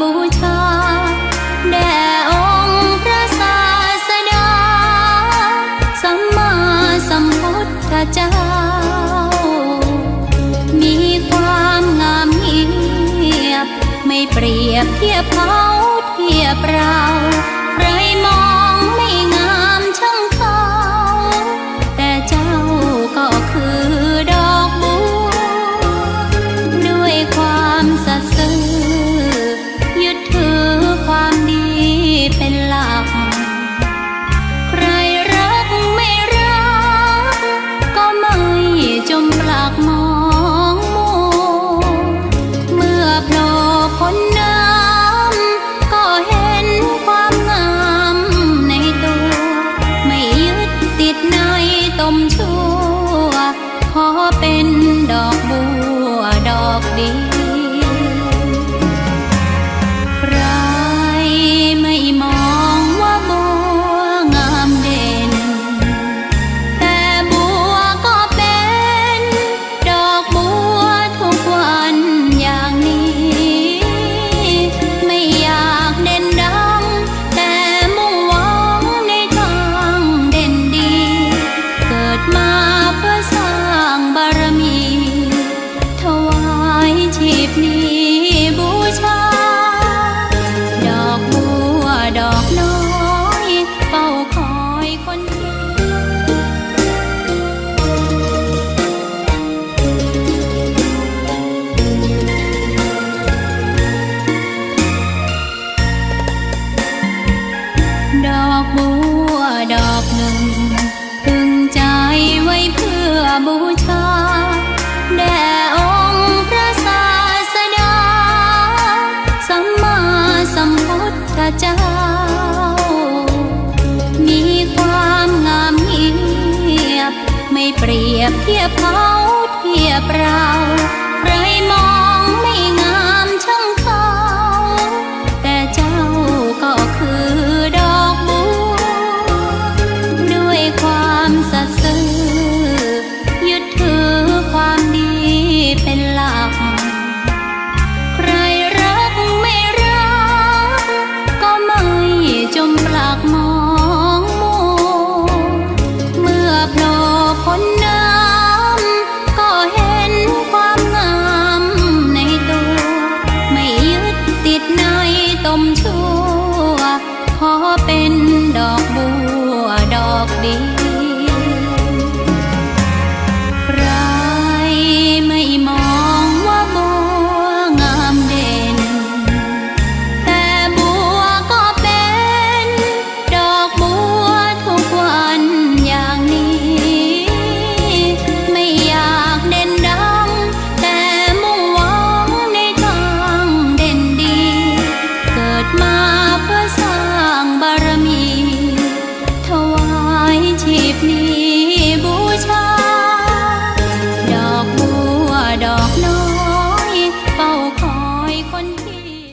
บูชา แด่องค์พระศาสดา สัมมาสัมพุทธเจ้า มีความงามเงียบ ไม่เปรียบเทียบเขาเทียบเรา ใครมอง อกบัวดอกหนึ่งพึงใจไว้เพื่อบูชา แด่องค์พระศาสดา สัมมาสัมพุทธเจ้า มีความงามเงียบ ไม่เปรียบเทียบเขาเทียบ เป็นดอกบัวดอกเดีย